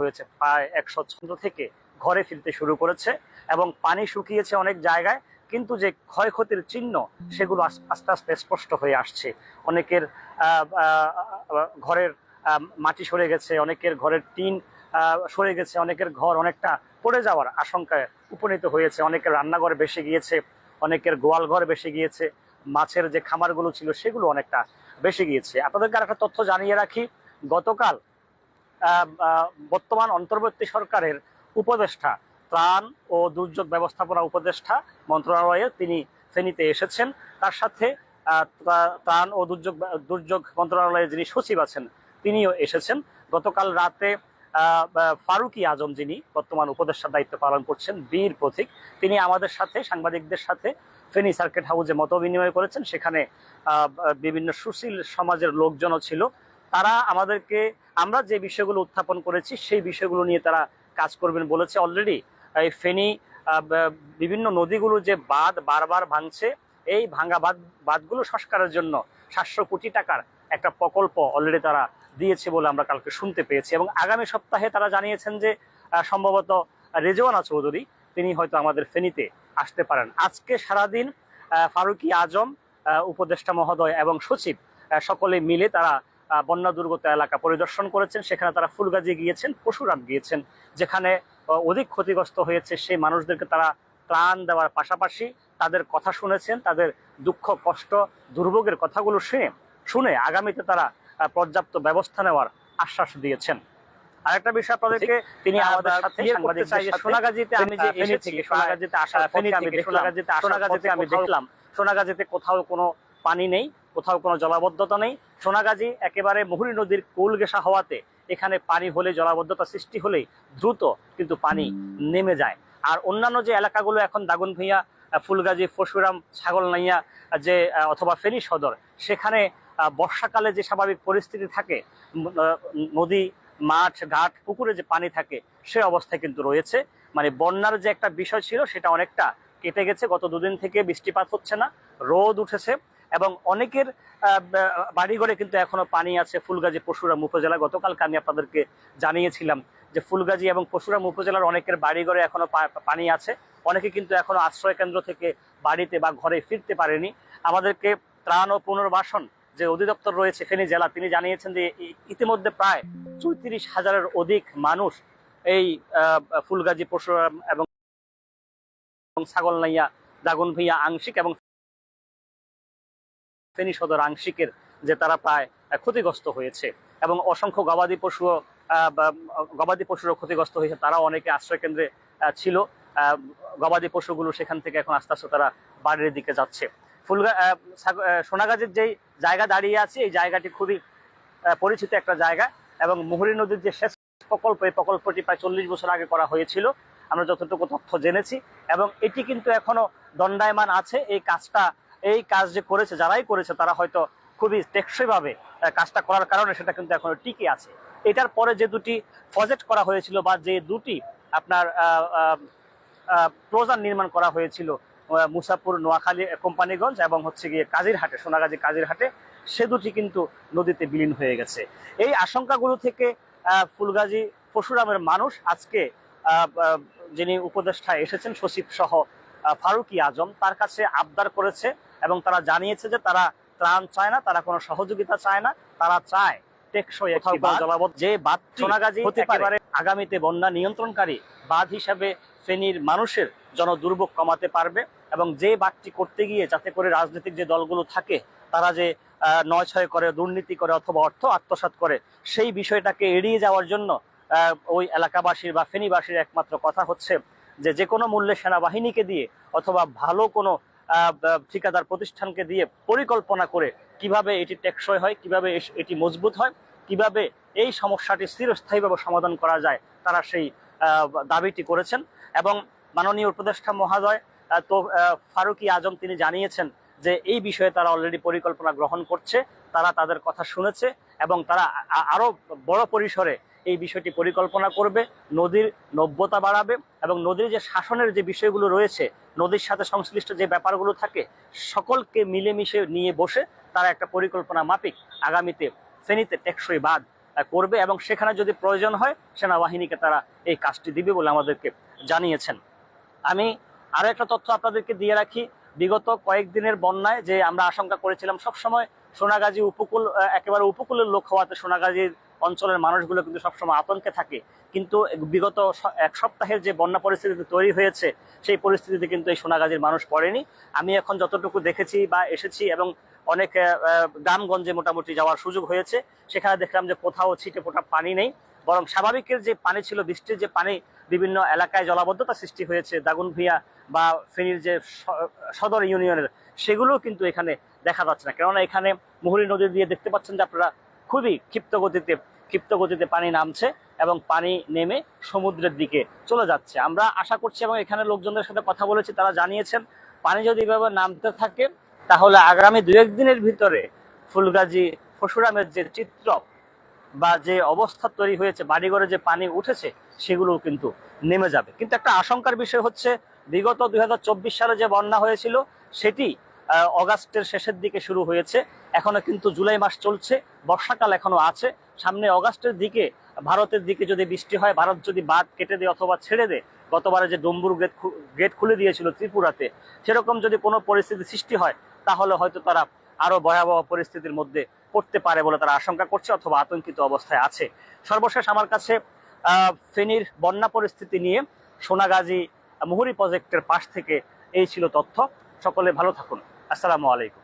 হয়েছে প্রায় একশো থেকে ঘরে ফিরতে শুরু করেছে এবং পানি শুকিয়েছে অনেক জায়গায়, কিন্তু যে ক্ষয়ক্ষতির চিহ্ন সেগুলো আস্তে আস্তে স্পষ্ট হয়ে আসছে। অনেকের ঘরের মাটি সরে গেছে, অনেকের ঘরের টিন সরে গেছে, অনেকের ঘর অনেকটা পড়ে যাওয়ার আশঙ্কায় উপনীত হয়েছে, অনেকের রান্নাঘর বেসে গিয়েছে, অনেকের গোয়াল ঘর বেসে গিয়েছে, মাছের যে খামারগুলো ছিল সেগুলো অনেকটা বেসে গিয়েছে। আপনাদেরকে আর একটা তথ্য জানিয়ে রাখি, গতকাল বর্তমান অন্তর্বর্তী সরকারের উপদেষ্টা, ত্রাণ ও দুর্যোগ ব্যবস্থাপনা উপদেষ্টা মন্ত্রণালয়ে তিনি ফেনীতে এসেছেন। তার সাথে ত্রাণ ও দুর্যোগ দুর্যোগ মন্ত্রণালয়ের যিনি সচিব আছেন, তিনিও এসেছেন। গতকাল রাতে ফারুকি আজম যিনি বর্তমান উপদেষ্টার দায়িত্ব পালন করছেন, বীর প্রতীক, তিনি আমাদের সাথে, সাংবাদিকদের সাথে ফেনী সার্কিট হাউসে মত বিনিময় করেছেন। সেখানে বিভিন্ন সুশীল সমাজের লোকজনও ছিল। তারা আমাদেরকে, আমরা যে বিষয়গুলো উত্থাপন করেছি, সেই বিষয়গুলো নিয়ে তারা কাজ করবেন বলেছে অলরেডি এই ফেনী বিভিন্ন নদীগুলো যে বাঁধ বারবার ভাঙছে, এই ভাঙা বাঁধ, বাঁধগুলো সংস্কারের জন্য সাতশো কোটি টাকার একটা প্রকল্প অলরেডি তারা দিয়েছে বলে আমরা কালকে শুনতে পেয়েছি। এবং আগামী সপ্তাহে তারা জানিয়েছেন যে সম্ভবত রেজওয়ানা চৌধুরী, তিনি হয়তো আমাদের ফেনীতে আসতে পারেন। আজকে সারাদিন ফারুকি আজম উপদেষ্টা মহোদয় এবং সচিব সকলে মিলে তারা বন্যা দুর্গত এলাকা পরিদর্শন করেছেন। সেখানে তারা ফুলগাজি গিয়েছেন পশুরাম গিয়েছেন। যেখানে অধিক ক্ষতিগ্রস্ত হয়েছে সেই মানুষদেরকে তারা ত্রাণ দেওয়ার পাশাপাশি তাদের কথা শুনেছেন তাদের দুঃখ কষ্ট দুর্ভোগের কথাগুলো শুনে শুনে আগামীতে তারা পর্যাপ্ত ব্যবস্থা নেওয়ার আশ্বাস দিয়েছেন। আরেকটা বিষয় আপনাদেরকে তিনি আমাদের সাথে clear চাই যে সোনাগাজীতে আমি যে এসেছি, সোনাগাজীতে আসার আমি সোনাগাজীতে আমি দেখলাম সোনাগাজীতে কোথাও কোনো পানি নেই। কোথাও কোনো জলাবদ্ধতা নেই। সোনাগাজী একেবারে মুহুরী নদীর কুল গেসা হওয়াতে এখানে পানি হলে জলাবদ্ধতা সৃষ্টি হলেই দ্রুত কিন্তু পানি নেমে যায়। আর অন্যান্য যে এলাকাগুলো এখন দাগুন ভূঁইয়া আহ, ফুলগাজী ছাগলনাইয়া আহ, যে অথবা ফেনী সদর সেখানে বর্ষাকালে যে স্বাভাবিক পরিস্থিতি থাকে নদী মাঠ ঘাট পুকুরে যে পানি থাকে সে অবস্থায় কিন্তু রয়েছে। মানে বন্যার যে একটা বিষয় ছিল সেটা অনেকটা কেটে গেছে। গত দুদিন থেকে বৃষ্টিপাত হচ্ছে না রোদ উঠেছে। এবং অনেকের বাড়িঘরে কিন্তু এখনও পানি আছে ফুলগাজী পশুরাম উপজেলা। গতকালকে আমি আপনাদেরকে জানিয়েছিলাম যে ফুলগাজী এবং পশুরাম উপজেলার অনেকের বাড়িঘরে এখনও পানি আছে। অনেকে কিন্তু এখনও আশ্রয় কেন্দ্র থেকে বাড়িতে বা ঘরে ফিরতে পারেনি। আমাদেরকে ত্রাণ ও পুনর্বাসন যে অধিদপ্তর রয়েছে ফেনী জেলা, তিনি জানিয়েছেন যে ইতিমধ্যে প্রায় চৌত্রিশ হাজারের অধিক মানুষ এই ফুলগাজী পশুরাম এবং ছাগলনাইয়া দাগন ভুইয়া আংশিক এবং ফেনী সদর আংশিকের যে তারা প্রায় ক্ষতিগ্রস্ত হয়েছে এবং অসংখ্য গবাদি পশু গবাদি পশুরও ক্ষতিগ্রস্ত হয়েছে তারা অনেকে আশ্রয় কেন্দ্রে ছিল গবাদি পশুগুলো সেখান থেকে এখন আস্তে আস্তে তারা বাড়ির দিকে যাচ্ছে। ফুলগা ছাগ- যেই জায়গা দাঁড়িয়ে আছে, এই জায়গাটি খুবই পরিচিত একটা জায়গা এবং মুহুরী নদীর যে শেষ প্রকল্প, এই প্রকল্পটি প্রায় চল্লিশ বছর আগে করা হয়েছিল, আমরা যতটুকু তথ্য জেনেছি এবং এটি কিন্তু এখনও দণ্ডায়মান আছে, এই কাজটা এই কাজ যে করেছে, যারাই করেছে, তারা হয়তো খুবই টেকসইভাবে কাজটা করার কারণে সেটা কিন্তু এখনও টিকে আছে। এটার পরে যে দুটি প্রজেক্ট করা হয়েছিল বা যে দুটি আপনার প্রোজান নির্মাণ করা হয়েছিল মুসাপুর, নোয়াখালী কোম্পানিগঞ্জ এবং হচ্ছে গিয়ে কাজিরহাটে, সোনাগাজী কাজিরহাটে, সে দুটি কিন্তু নদীতে বিলীন হয়ে গেছে। এই আশঙ্কাগুলো থেকে ফুলগাজী পশুরামের মানুষ আজকে যিনি উপদেষ্টা এসেছেন, সচিব সহ ফারুকি আজম, তার কাছে আবদার করেছে এবং তারা জানিয়েছে যে তারা ত্রাণ চায় না তারা কোনো সহযোগিতা চায় না তারা চায় টেকসই একটি বাঁধ, যে বাদ সোনাগাজী হতে পারে। একেবারে আগামীতে বন্যা নিয়ন্ত্রণকারী বাঁধ হিসাবে ফেনীর মানুষের জন দুর্ভোগ কমাতে পারবে এবং যে বাঁধটি করতে গিয়ে যাতে করে রাজনৈতিক যে দলগুলো থাকে তারা যে নয় ছয় করে দুর্নীতি করে অথবা অর্থ আত্মসাৎ করে সেই বিষয়টাকে এড়িয়ে যাওয়ার জন্য আহ, ওই এলাকাবাসীর বা ফেনীবাসীর একমাত্র কথা হচ্ছে যে যে কোনো মূল্যে সেনাবাহিনীকে দিয়ে অথবা ভালো কোনো ঠিকাদার প্রতিষ্ঠানকে দিয়ে পরিকল্পনা করে কীভাবে এটি টেকসই হয়, কীভাবে এটি মজবুত হয়, কীভাবে এই সমস্যাটি স্থিরস্থায়ীভাবে সমাধান করা যায়, তারা সেই দাবিটি করেছেন। এবং মাননীয় উপদেষ্টা মহোদয় তো ফারুকি আজম তিনি জানিয়েছেন যে এই বিষয়ে তারা অলরেডি পরিকল্পনা গ্রহণ করছে, তারা তাদের কথা শুনেছে এবং তারা আ- আ- আরও বড় পরিসরে এই বিষয়টি পরিকল্পনা করবে নদীর নব্যতা বাড়াবে এবং নদীর যে শাসনের যে বিষয়গুলো রয়েছে নদীর সাথে সংশ্লিষ্ট যে ব্যাপারগুলো থাকে সকলকে মিলেমিশে নিয়ে বসে তারা একটা পরিকল্পনা মাফিক আগামীতে ফেনীতে টেকসই আহ, করবে এবং সেখানে যদি প্রয়োজন হয় সেনাবাহিনীকে তারা এই কাজটি দিবে বলে আমাদেরকে জানিয়েছেন। আমি আরও একটা তথ্য আপনাদেরকে দিয়ে রাখি। বিগত কয়েকদিনের বন্যায় যে আমরা আশঙ্কা করেছিলাম সবসময় সোনাগাজী উপকূল একেবারে উপকূলের লোক হওয়াতে সোনাগাজীর অঞ্চলের মানুষগুলো কিন্তু সবসময় আতঙ্কে থাকে। কিন্তু বিগত এক সপ্তাহের যে বন্যা পরিস্থিতি তৈরি হয়েছে, সেই পরিস্থিতিতে কিন্তু এই সোনাগাজীর মানুষ পড়েনি। আমি এখন যতটুকু দেখেছি বা এসেছি এবং অনেক গ্রামগঞ্জে মোটামুটি যাওয়ার সুযোগ হয়েছে, সেখানে দেখলাম যে কোথাও ছিটে ফোটা পানি নেই। বরং স্বাভাবিকের যে পানি ছিল, বৃষ্টির যে পানি বিভিন্ন এলাকায় জলাবদ্ধতা সৃষ্টি হয়েছে, দাগুনভিয়া বা ফেনীর যে সদর ইউনিয়নের সেগুলো কিন্তু এখানে দেখা যাচ্ছে না। কেননা এখানে মুহুরী নদী দিয়ে দেখতে পাচ্ছেন যে আপনারা খুবই ক্ষিপ্ত গতিতে ক্ষিপ্ত গতিতে পানি নামছে এবং পানি নেমে সমুদ্রের দিকে চলে যাচ্ছে। আমরা আশা করছি এবং এখানে লোকজনদের সাথে কথা বলেছি, তারা জানিয়েছেন, পানি যদি এভাবে নামতে থাকে, তাহলে আগামী দু একদিনের ভিতরে ফুলগাজী পশুরামের যে চিত্র বা যে অবস্থা তৈরি হয়েছে, বাড়িঘরে যে পানি উঠেছে, সেগুলোও কিন্তু নেমে যাবে। কিন্তু একটা আশঙ্কার বিষয় হচ্ছে, বিগত দুই হাজার চব্বিশ সালে যে বন্যা হয়েছিল, সেটি অগাস্টের শেষের দিকে শুরু হয়েছে। এখনও কিন্তু জুলাই মাস চলছে, বর্ষাকাল এখনও আছে। সামনে অগাস্টের দিকে, ভারতের দিকে যদি বৃষ্টি হয়, ভারত যদি বাদ কেটে দেয় অথবা ছেড়ে দেয়, গতবারে যে ডম্বুর গেট গেট খুলে দিয়েছিল ত্রিপুরাতে, সেরকম যদি কোনো পরিস্থিতি সৃষ্টি হয়, তাহলে হয়তো তারা আরও ভয়াবহ পরিস্থিতির মধ্যে পড়তে পারে বলে তারা আশঙ্কা করছে অথবা আতঙ্কিত অবস্থায় আছে। সর্বশেষ আমার কাছে ফেনীর বন্যা পরিস্থিতি নিয়ে সোনাগাজী মুহুরি প্রজেক্টের পাশ থেকে এই ছিল তথ্য। সকলে ভালো থাকুন। আসসালামু আলাইকুম